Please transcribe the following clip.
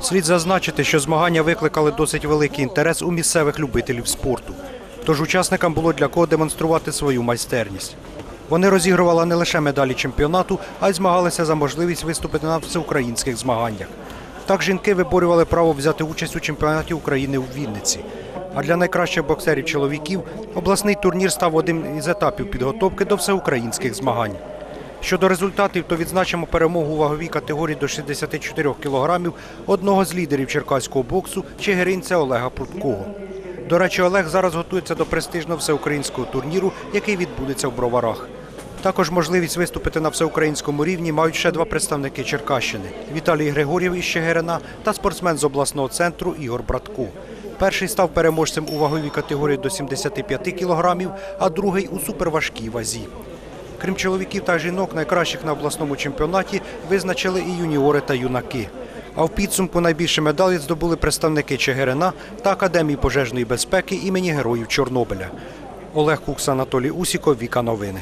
Слід зазначити, що змагання викликали досить великий інтерес у місцевих любителів спорту. Тож учасникам було для кого демонструвати свою майстерність. Вони розігрували не лише медалі чемпіонату, а й змагалися за можливість виступити на всеукраїнських змаганнях. Так жінки виборювали право взяти участь у чемпіонаті України у Вінниці. А для найкращих боксерів чоловіків обласний турнір став одним із етапів підготовки до всеукраїнських змагань. Щодо результатів, то відзначимо перемогу у ваговій категорії до 64 кілограмів одного з лідерів черкаського боксу чигиринця Олега Пруткого. До речі, Олег зараз готується до престижного всеукраїнського турніру, який відбудеться в Броварах. Також можливість виступити на всеукраїнському рівні мають ще два представники Черкащини – Віталій Григорєв із Чигирина та спортсмен з обласного центру Ігор Братко. Перший став переможцем у ваговій категорії до 75 кілограмів, а другий у суперважкій вазі. Крім чоловіків та жінок, найкращих на обласному чемпіонаті визначили і юніори та юнаки. А в підсумку найбільше медалей здобули представники Чигирина та Академії пожежної безпеки імені Героїв Чорнобиля. Олег Кукс, Анатолій Усіков, Віка Новини.